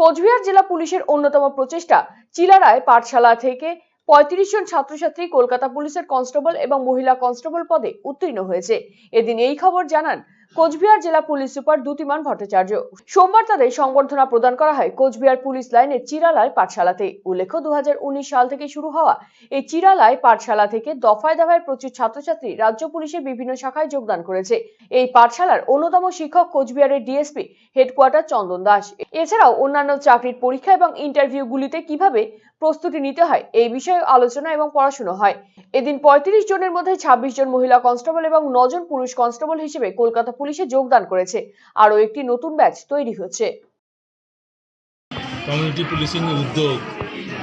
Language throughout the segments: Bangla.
কোচবিহার জেলা পুলিশের অন্যতম প্রচেষ্টা চিলারায় পাঠশালা থেকে পঁয়ত্রিশ জন ছাত্রছাত্রী কলকাতা পুলিশের কনস্টেবল এবং মহিলা কনস্টেবল পদে উত্তীর্ণ হয়েছে। এদিন এই খবর জানান কোচবিহার জেলা পুলিশ সুপার দ্যুতিমান ভট্টাচার্য। সোমবার তাদের সংবর্ধনা প্রদান করা হয় কোচবিহার পুলিশ লাইনের চিরালায় পাঠশালাতে। উল্লেখ্য দু সাল থেকে শুরু হওয়া এই চিরালায় পাঠশালা থেকে দফায় দফায় প্রচুর ছাত্রছাত্রী রাজ্য পুলিশের বিভিন্ন শাখায় যোগদান করেছে। এই পাঠশালার অন্যতম শিক্ষক কোচবিহারের ডিএসপি হেডকোয়ার্টার চন্দন দাস। এছাড়াও অন্যান্য চাকরির পরীক্ষা এবং ইন্টারভিউগুলিতে কীভাবে প্রস্তুতি নিতে হয় এই বিষয়ে আলোচনা এবং পড়াশোনা হয়। এদিন পঁয়ত্রিশ জনের মধ্যে ছাব্বিশ জন মহিলা কনস্টেবল এবং নজন পুরুষ কনস্টেবল হিসেবে কলকাতা পুলিশে যোগদান করেছে। আরও একটি নতুন ব্যাচ তৈরি হচ্ছে। কমিউনিটি পুলিশিং উদ্যোগ,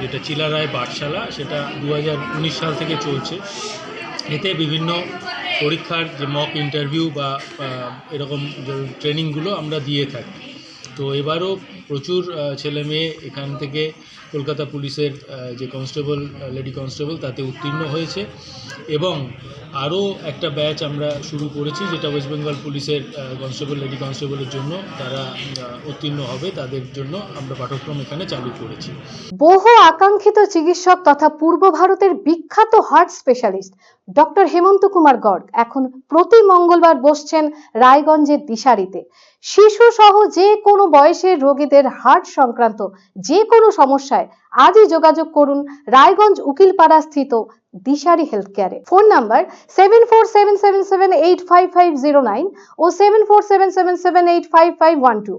যেটা চিলারায় পাঠশালা, সেটা দু হাজার উনিশ সাল থেকে চলছে। এতে বিভিন্ন পরীক্ষার যে মক ইন্টারভিউ বা এরকম ট্রেনিংগুলো আমরা দিয়ে থাকি। তো এবারও প্রচুর ছেলে মেয়ে এখান থেকে কলকাতা পুলিশের যে কনস্টেবল লেডি কনস্টেবল তাতে উত্তীর্ণ হয়েছে। এবং আরও একটা ব্যাচ আমরা শুরু করেছি, যেটা ওয়েস্ট বেঙ্গল পুলিশের কনস্টেবল লেডি কনস্টেবলের জন্য তারা উত্তীর্ণ হবে, তাদের জন্য আমরা পাঠ্যক্রম এখানে চালু করেছি। বহু আকাঙ্ক্ষিত চিকিৎসক তথা পূর্ব ভারতের বিখ্যাত heart specialist doctor Hemanta Kumar Garg এখন প্রতি মঙ্গলবার বসছেন রায়গঞ্জের দিশারিতে। শিশু সহ যে কোনো বয়সের রোগীদের হার্ট সংক্রান্ত যে কোনো সমস্যায় আজই যোগাযোগ করুন রায়গঞ্জ উকিলপাড়া স্থিত দিশারি হেলথ কেয়ারে phone number seven four seven seven seven eight five five zero nine ও seven four seven seven seven eight five five one two